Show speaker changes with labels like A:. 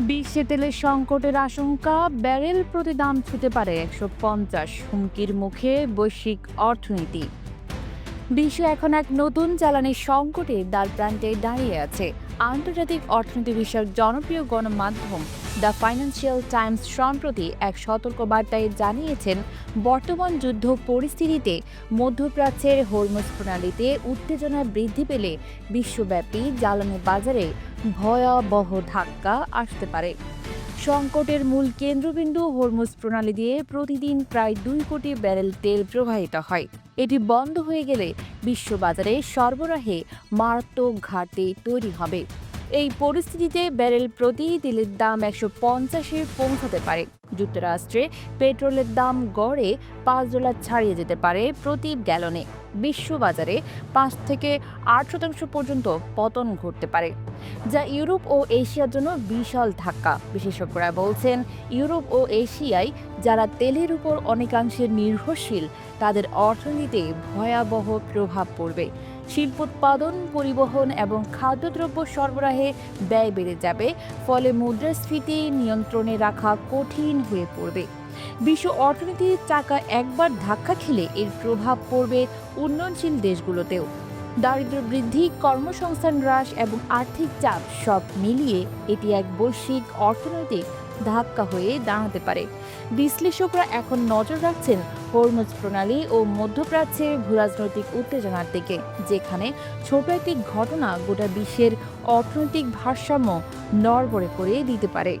A: বিশ্বে তেলের সংকটের আশঙ্কা, ব্যারেল প্রতি দাম ছুতে পারে একশো পঞ্চাশ হুমকির মুখে বৈশ্বিক অর্থনীতি। বিশ্ব এখন এক নতুন জ্বালানি সংকটে দ্বার প্রান্তে দাঁড়িয়ে আছে। আন্তর্জাতিক অর্থনীতি বিষয়ক জনপ্রিয় গণমাধ্যম দ্য ফাইন্যান্সিয়াল টাইমস সম্প্রতি এক সতর্কবার্তায় জানিয়েছেন, বর্তমান যুদ্ধ পরিস্থিতিতে মধ্যপ্রাচ্যের হরমুজ প্রণালীতে উত্তেজনা বৃদ্ধি পেলে বিশ্বব্যাপী জ্বালানি বাজারে ভয়াবহ ধাক্কা আসতে পারে। সংকটের মূল কেন্দ্রবিন্দু হরমুজ প্রণালী দিয়ে প্রতিদিন প্রায় দুই কোটি ব্যারেল তেল প্রবাহিত হয়। এটি বন্ধ হয়ে গেলে বিশ্ববাজারে সরবরাহে মারাত্মক ঘাটতি তৈরি হবে। এই পরিস্থিতিতে ব্যারেল প্রতি তেলের দাম একশো পঞ্চাশে পৌঁছাতে পারে। যুক্তরাষ্ট্রে পেট্রোলের দাম গড়ে পাঁচ ডলার ছাড়িয়ে যেতে পারে প্রতি গ্যালনে। বিশ্ববাজারে পাঁচ থেকে আট শতাংশ পর্যন্ত পতন ঘটতে পারে, যা ইউরোপ ও এশিয়ার জন্য বিশাল ধাক্কা। বিশেষজ্ঞরা বলছেন, ইউরোপ ও এশিয়ায় যারা তেলের উপর অনেকাংশে নির্ভরশীল, তাদের অর্থনীতিতে ভয়াবহ প্রভাব পড়বে। শিল্পোৎপাদন পরিবহন এবং খাদ্যদ্রব্য সরবরাহে ব্যয় বেড়ে যাবে, ফলে মুদ্রাস্ফীতি নিয়ন্ত্রণে রাখা কঠিন হয়ে পড়বে। বিশ্ব অর্থনীতির চাকা একবার ধাক্কা খেলে এর প্রভাব পড়বে উন্নয়নশীল দেশগুলোতেও। দারিদ্র বৃদ্ধি, কর্মসংস্থান হ্রাস এবং আর্থিক চাপ সব মিলিয়ে এটি এক বৈশ্বিক অর্থনৈতিক ধাক্কা হয়ে দাঁড়াতে পারে। বিশ্লেষকরা এখন নজর রাখছেন হরমুজ প্রণালী ও মধ্যপ্রাচ্যের ভূরাজনৈতিক উত্তেজনার দিকে, যেখানে ছোট একটি ঘটনা গোটা বিশ্বের অর্থনৈতিক ভারসাম্য নড়বড়ে করে দিতে পারে।